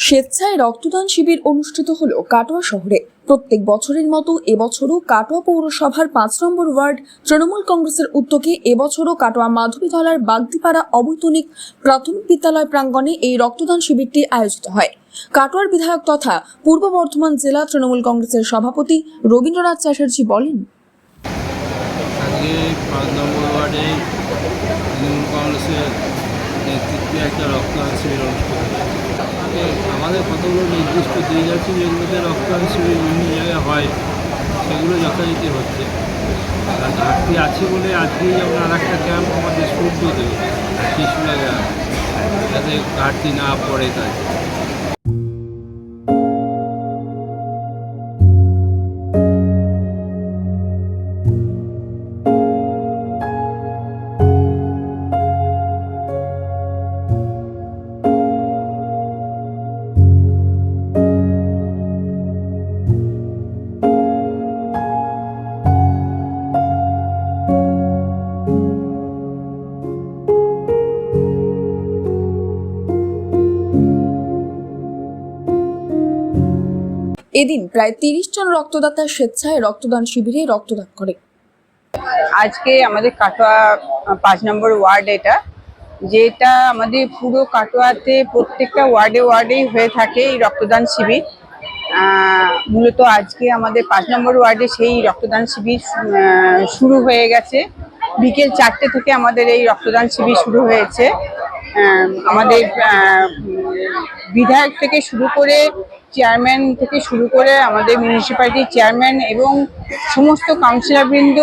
স্বেচ্ছায় রক্তদান শিবির অনুষ্ঠিত হল কাটোয়া শহরে। প্রত্যেক বছরের মতো এবছরও কাটোয়া পৌরসভার পাঁচ নম্বর ওয়ার্ড তৃণমূল কংগ্রেসের উদ্যোগে এবছরও কাটোয়া মাধবীতলার বাগদিপাড়া অবৈতনিক প্রাথমিক বিদ্যালয় প্রাঙ্গণে এই রক্তদান শিবিরটি আয়োজিত হয়। কাটোয়ার বিধায়ক তথা পূর্ব বর্ধমান জেলা তৃণমূল কংগ্রেসের সভাপতি রবীন্দ্রনাথ চ্যাটার্জি বলেন কংগ্রেসের নেতৃত্বে একটা রক্তদান শিবির অনুষ্ঠিত আমাদের কতগুলো নির্দিষ্ট দিয়ে আছে যেগুলোতে রক্তদান শিবির বিভিন্ন জায়গায় হয়, সেগুলো যথারীতি হচ্ছে। আর ঘাটতি আছে বলে আজকেই যেমন আর একটা ক্যাম্প আমাদের সূর্য দেবে শিশুরা যাতে ঘাটতি না পড়ে তাই এদিন প্রায় তিরিশ জন রক্তদাতা স্বেচ্ছায় রক্তদান শিবিরে রক্তদান করে। আজকে আমাদের কাটোয়া পাঁচ নম্বর ওয়ার্ড এটা, যেটা আমাদের পুরো কাটোয়াতে প্রত্যেকটা ওয়ার্ডে ওয়ার্ডেই হয়ে থাকে এই রক্তদান শিবির। মূলত আজকে আমাদের পাঁচ নম্বর ওয়ার্ডে সেই রক্তদান শিবির শুরু হয়ে গেছে। বিকেল চারটে থেকে আমাদের এই রক্তদান শিবির শুরু হয়েছে। আমাদের বিধায়ক থেকে শুরু করে চেয়ারম্যান থেকে শুরু করে আমাদের মিউনিসিপ্যালিটির চেয়ারম্যান এবং সমস্ত কাউন্সিলরবৃন্দ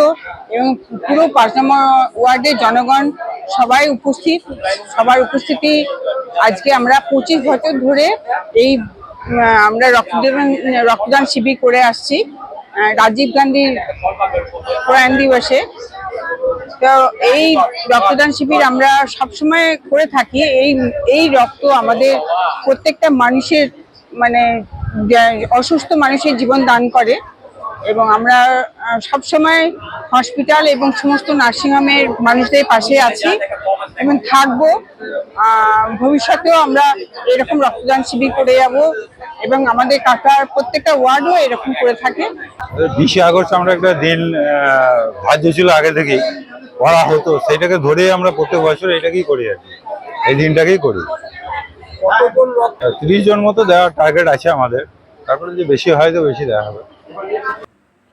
এবং পুরো পাঁচ নম্বর ওয়ার্ডের জনগণ সবাই উপস্থিত। সবার উপস্থিতি আজকে আমরা পঁচিশ বছর ধরে এই আমরা রক্তদান রক্তদান শিবির করে আসছি রাজীব গান্ধীর প্রয়াণ দিবসে। তো এই রক্তদান শিবির আমরা সবসময় করে থাকি। এই এই রক্ত আমাদের প্রত্যেকটা মানুষের মানে অসুস্থ মানুষের জীবন দান করে এবং আমরা সবসময় হসপিটাল এবং সমস্ত নার্সিংহোমের মানুষদের পাশে আছি এবং থাকব। ভবিষ্যতেও আমরা এরকম রক্তদান শিবির করে যাব এবং আমাদের কাকার প্রত্যেকটা ওয়ার্ডও এরকম করে থাকে। বিশে আগস্ট আমরা একটা দিন ধার্য ছিল আগে থেকেই, করা হতো। সেটাকে ধরে আমরা প্রত্যেক বছর এটাকেই করি আর কি। এই দিনটাকেই করি। তিরিশ জন মতো দেওয়ার টার্গেট আছে আমাদের। তারপরে যে বেশি হয় তো বেশি দেওয়া হবে।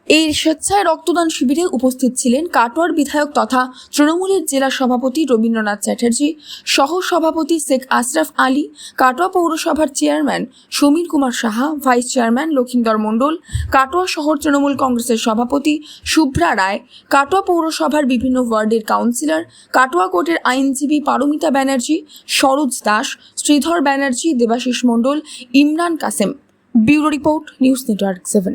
এই স্বেচ্ছায় রক্তদান শিবিরে উপস্থিত ছিলেন কাটোয়ার বিধায়ক তথা তৃণমূলের জেলা সভাপতি রবীন্দ্রনাথ চ্যাটার্জি সহ সভাপতি শেখ আশরাফ আলী, কাটোয়া পৌরসভার chairman Samir Kumar Saha, vice chairman Lakshindar Mondal, Katwa শহর তৃণমূল কংগ্রেসের সভাপতি শুভ্রা রায়, কাটোয়া পৌরসভার বিভিন্ন ওয়ার্ডের কাউন্সিলর, কাটোয়া কোর্টের আইনজীবী Paromita Banerjee, Saroj Das, Shridhar Banerjee, Debashish Mondal, Imran Kasem. Bureau report, news network seven.